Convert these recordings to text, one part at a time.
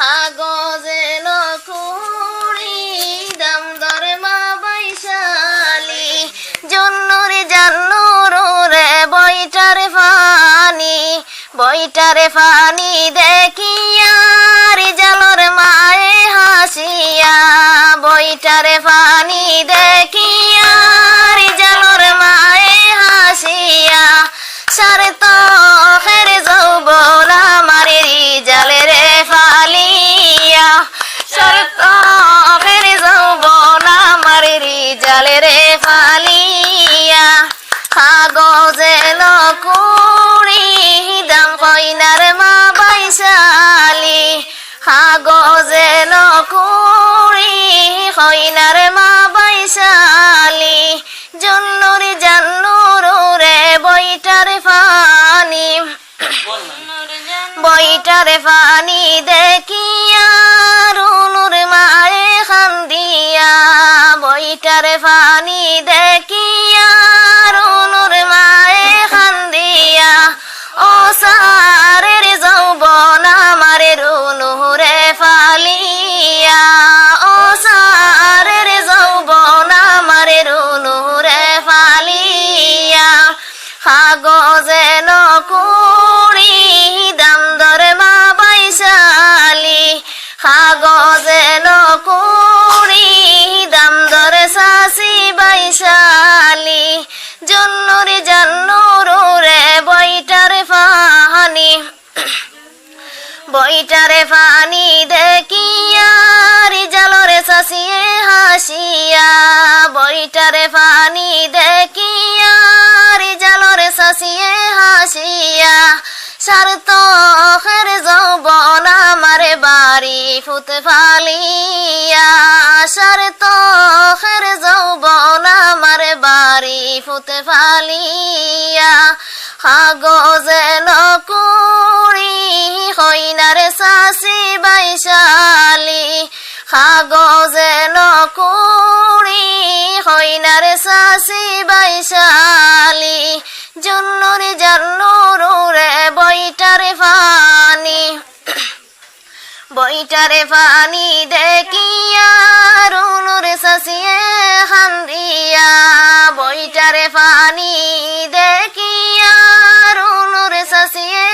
কাগজে নকুড়ি দাম দর মা বৈশালী। জন্নুরে জান্নুর রে বইটারে ফানি বইটারে ফানি দেখিয়া কাগজে নকুড়ি দাম দরে মা বাইশালি কাগজে নকুড়ি দাম দরে সাসি বাইশালি জন্নুরি জান্নুরু রে বইটারে ফাহানি। বইটারে ফানি দেখিয়া রিজালরে সাসিয়ে হাসিয়া সারত খের যৌবন আমার বাড়ি ফুত ফালিয়া সারত খের যৌবন আমার বাড়ি ফুত ফালিয়া কাগজে নকুড়ি কইনারে সাসি বাইশালি। কইনারে সাসি বাইশালি। জন্নুরি জান্নুর বইটারে ফানি দেখিয়া রুনুরে সাসিয়ে খান্দিয়া বইটারে ফানি দেখিয়া রুনুরে সাসিয়ে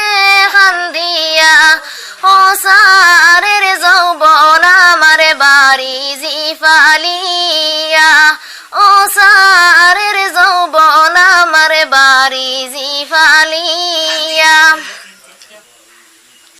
খান্দিয়া ও সারের যৌবন আমার বাড়ি জিফালিয়া। ও সার